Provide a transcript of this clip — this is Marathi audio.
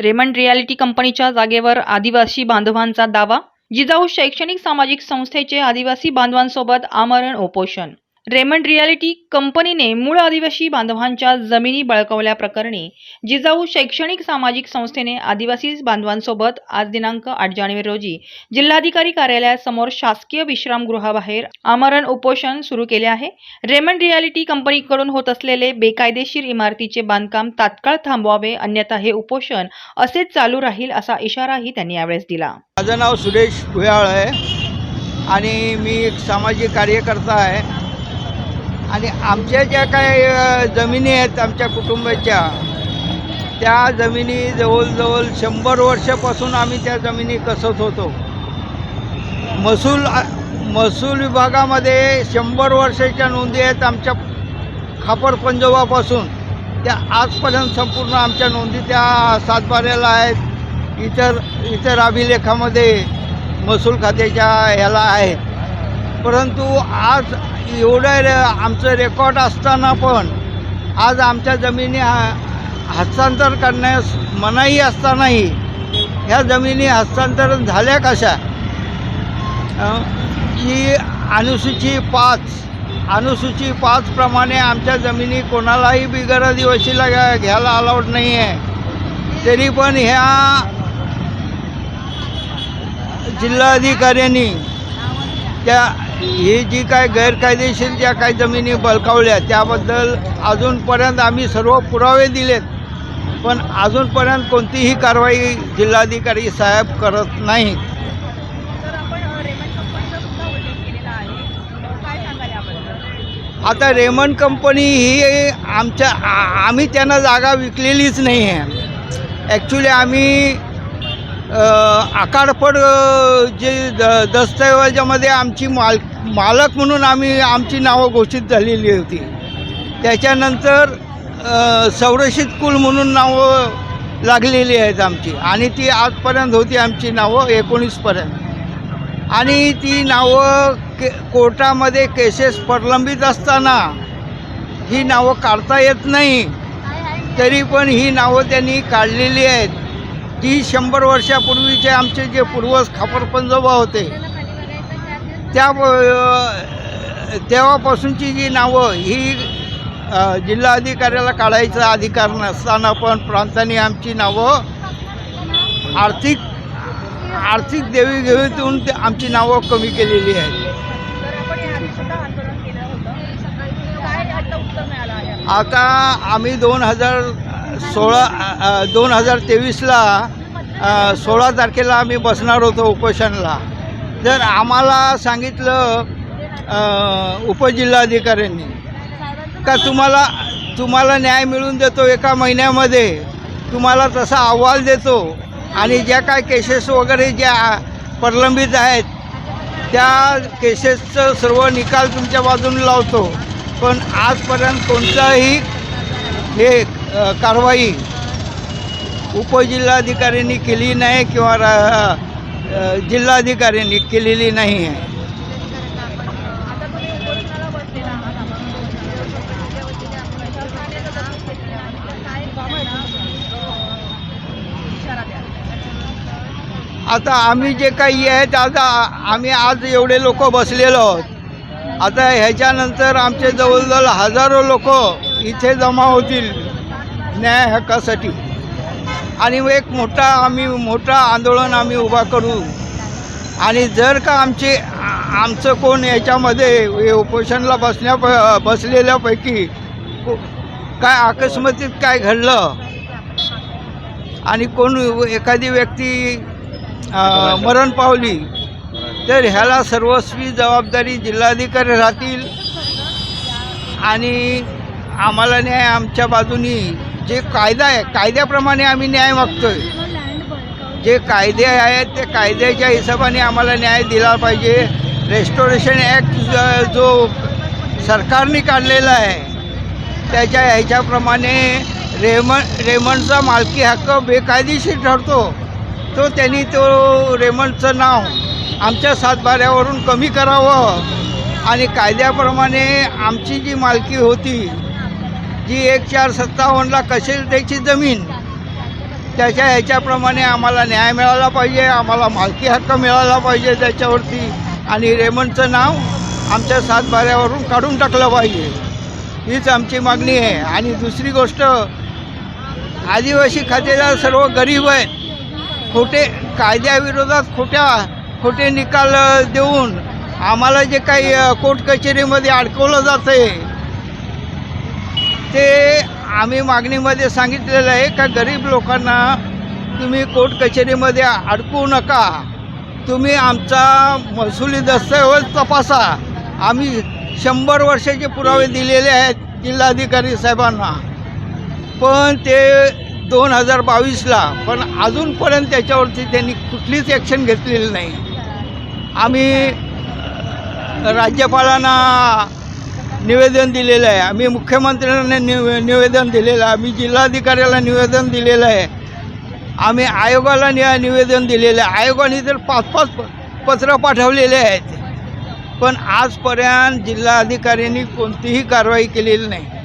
रेमंड रियालिटी कंपनीच्या जागेवर आदिवासी बांधवांचा दावा जिजाऊ शैक्षणिक सामाजिक संस्थेचे आदिवासी बांधवांसोबत आमरण उपोषण. रेमंड रियालिटी कंपनीने मूळ आदिवासी बांधवांच्या जमिनी बळकवल्याप्रकरणी जिजाऊ शैक्षणिक सामाजिक संस्थेने आदिवासी बांधवांसोबत आज दिनांक आठ जानेवारी रोजी जिल्हाधिकारी कार्यालयासमोर शासकीय विश्रामगृहाबाहेर आमरण उपोषण सुरू केले आहे. रेमंड रियालिटी कंपनीकडून होत असलेले बेकायदेशीर इमारतीचे बांधकाम तात्काळ थांबवावे अन्यथा हे उपोषण असेच चालू राहील असा इशाराही त्यांनी यावेळेस दिला. माझं नाव सुरेश भुयाळ आहे आणि मी एक सामाजिक कार्यकर्ता आहे. आणि आमच्या ज्या काही जमिनी आहेत आमच्या कुटुंबाच्या त्या जमिनी जवळजवळ शंभर वर्षापासून आम्ही त्या जमिनी कसत होतो. महसूल महसूल विभागामध्ये शंभर वर्षाच्या नोंदी आहेत आमच्या खापर पंजोबापासून. त्या आजपर्यंत संपूर्ण आमच्या नोंदी त्या सातबाऱ्याला आहेत. इतर इतर अभिलेखामध्ये महसूल खात्याच्या ह्याला आहेत. परंतु आज एवढं रे आमचं रेकॉर्ड असताना पण आज आमच्या जमिनी हस्तांतर करण्यास मनाई असतानाही ह्या जमिनी हस्तांतरण झाल्या कशा? की अनुसूची पाच अनुसूची पाचप्रमाणे आमच्या जमिनी कोणालाही बिगर आदिवासीला घ्या घ्यायला अलाउड नाही आहे. तरी पण ह्या जिल्हाधिकाऱ्यांनी त्या ही जी काय गैरकायदेशीर ज्या काही जमिनी बळकावल्या त्याबद्दल अजूनपर्यंत आम्ही सर्व पुरावे दिलेत. पण अजूनपर्यंत कोणतीही कारवाई जिल्हाधिकारी साहेब करत नाही. आता रेमंड कंपनी ही आमच्या आ- आम्ही त्यांना जागा विकलेलीच नाही आहे ॲक्च्युली आम्ही आकारपड जे द दस्तऐवजामध्ये आमची माल मालक म्हणून आम्ही आमची नावं घोषित झालेली होती. त्याच्यानंतर संरक्षित कुल म्हणून नावं लागलेली आहेत आमची. आणि ती आजपर्यंत होती आमची नावं एकोणीसपर्यंत. आणि ती नावं के कोर्टामध्ये केसेस प्रलंबित असताना ही नावं काढता येत नाही. तरी पण ही नावं त्यांनी काढलेली आहेत. ती शंभर वर्षापूर्वीचे आमचे जे पूर्वज खापरपंजोबा होते त्या तेव्हापासूनची जी नावं ही जिल्हा अधिकाऱ्याला काढायचा अधिकार नसताना पण प्रांतांनी आमची नावं आर्थिक आर्थिक देवीघेवीतून ते आमची नावं कमी केलेली आहेत. आता आम्ही दोन हजार सोळा दोन हजार तेवीसला सोळा तारखेला आम्ही बसणार होतो उपोषणला. तर आम्हाला सांगितलं उपजिल्हाधिकाऱ्यांनी का तुम्हाला तुम्हाला न्याय मिळून देतो एका महिन्यामध्ये तुम्हाला तसा अहवाल देतो आणि ज्या काय केसेस वगैरे ज्या प्रलंबित आहेत त्या केसेसचं सर्व निकाल तुमच्या बाजूने लावतो. पण आजपर्यंत कोणताही हे कारवाई उपजिल्हाधिकाऱ्यांनी केली नाही किंवा रा- जिल्हाधिकाऱ्यांनी केलेली नाही आहे. आता आता आम्ही जे काही आहेत आता आम्ही आज एवढे लोक बसलेलो आहोत. आता ह्याच्यानंतर आमचे जवळजवळ हजारो लोक इथे जमा होतील. न्याय हक्कासाठी. आणि एक मोठा आम्ही मोठा आंदोलन आम्ही उभा करू. आणि जर का आमचे आमचं कोण याच्यामध्ये हे उपोषणला बसण्या बसलेल्यापैकी को- काय अकस्मातीत काय घडलं? आणि कोण एखादी व्यक्ती मरण पावली तर ह्याला सर्वस्वी जबाबदारी जिल्हाधिकारी राहतील. आणि आम्हाला न्याय आमच्या बाजूनी जे कायदा आहे कायद्याप्रमाणे आम्ही न्याय मागतोय. जे कायदे आहेत ते कायद्याच्या हिशोबाने आम्हाला न्याय दिला पाहिजे. रेस्टोरेशन ॲक्ट जो सरकारने काढलेला आहे त्याच्या ह्याच्याप्रमाणे रेमंड रेमंडचा मालकी हक्क बेकायदेशीर ठरतो. तो त्यांनी तो रेमंडचं नाव आमच्या सातबाऱ्यावरून कमी करावं. आणि कायद्याप्रमाणे आमची जी मालकी होती जी एक चार सत्तावन्नला कसेल त्याची जमीन त्याच्या ह्याच्याप्रमाणे आम्हाला न्याय मिळाला पाहिजे आम्हाला मालकी हक्क मिळाला पाहिजे त्याच्यावरती. आणि रेमंडचं नाव आमच्या सातबाऱ्यावरून काढून टाकलं पाहिजे. हीच आमची मागणी आहे. आणि दुसरी गोष्ट आदिवासी खातेदार सर्व गरीब आहेत. खोटे कायद्याविरोधात खोट्या खोटे निकाल देऊन आम्हाला जे काही कोर्ट कचेरीमध्ये अडकवलं जातं आहे ते आम्ही मागणीमध्ये सांगितलेलं आहे का गरीब लोकांना तुम्ही कोर्ट कचेरीमध्ये अडकू नका. तुम्ही आमचा महसुली दस्तऐवज तपासा. आम्ही शंभर वर्षाचे पुरावे दिलेले आहेत जिल्हाधिकारी साहेबांना. पण ते दोन हजार बावीसला पण अजूनपर्यंत त्याच्यावरती त्यांनी कुठलीच ॲक्शन घेतलेली नाही. आम्ही राज्यपालांना निवेदन दिलेलं आहे. आम्ही मुख्यमंत्र्यांना निवे निवेदन दिलेलं आहे. आम्ही जिल्हाधिकाऱ्याला निवेदन दिलेलं आहे. आम्ही आयोगाला नि निवेदन दिलेलं आहे. आयोगाने तर पाच पाच प- पत्रं पाठवलेले आहेत. पण आजपर्यंत जिल्हाधिकाऱ्यांनी कोणतीही कारवाई केलेली नाही.